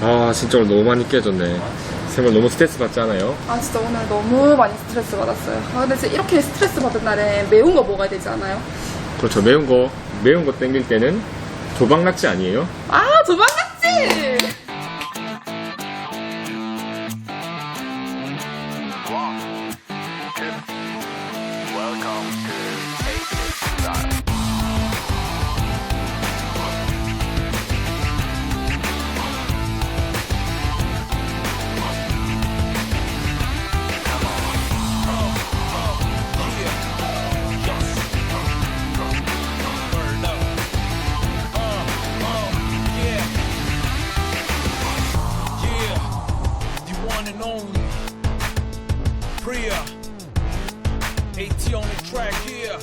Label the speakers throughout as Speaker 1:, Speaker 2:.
Speaker 1: 아 진짜 오늘 너무 많이 깨졌네 생활 너무 스트레스 받지 않아요?
Speaker 2: 아 진짜 오늘 너무 많이 스트레스 받았어요. 아 근데 진짜 이렇게 스트레스 받은 날에 매운 거 먹어야 되지 않아요?
Speaker 1: 그렇죠 매운 거 매운 거 땡길 때는 조박낙지 아니에요?
Speaker 2: 아 조방낙지!
Speaker 3: Only Priya. AT on the track here.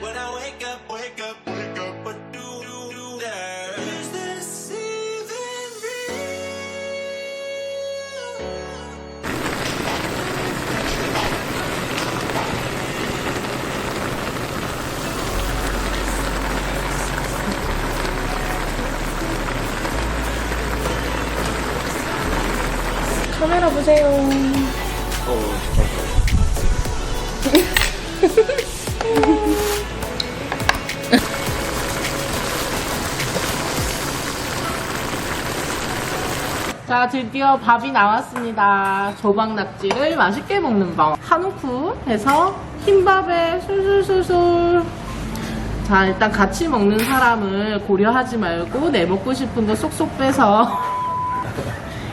Speaker 4: When I wake up, wake up, wake up, do do this even real?
Speaker 2: 카메라 보세요.
Speaker 1: 어
Speaker 5: 자, 드디어 밥이 나왔습니다. 조박 낙지를 맛있게 먹는 법. 한우쿠 해서 흰밥에 술술술술. 자, 일단 같이 먹는 사람을 고려하지 말고 내 먹고 싶은 거 쏙쏙 빼서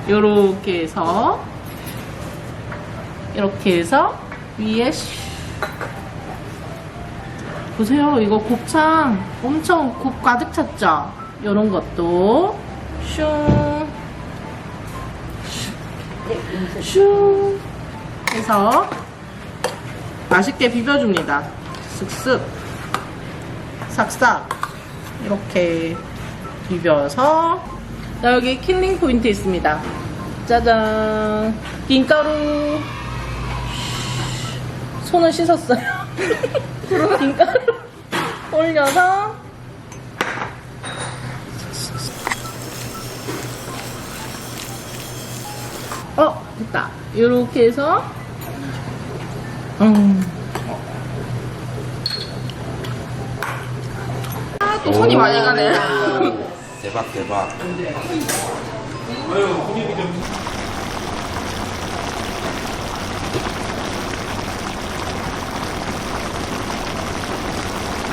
Speaker 5: 요렇게 해서 이렇게 해서 위에 슉. 보세요. 이거 곱창 엄청 곱 가득 찼죠? 요런 것도 슝슈 해서 맛있게 비벼줍니다. 쓱쓱 싹싹 이렇게 비벼서 자, 여기 킬링 포인트 있습니다. 짜잔 김가루 손을 씻었어요. 김가루 올려서 어 됐다 이렇게 해서 음.
Speaker 2: 아 또 손이 많이 가네.
Speaker 6: 대박 대박 아유, 고객님 좀.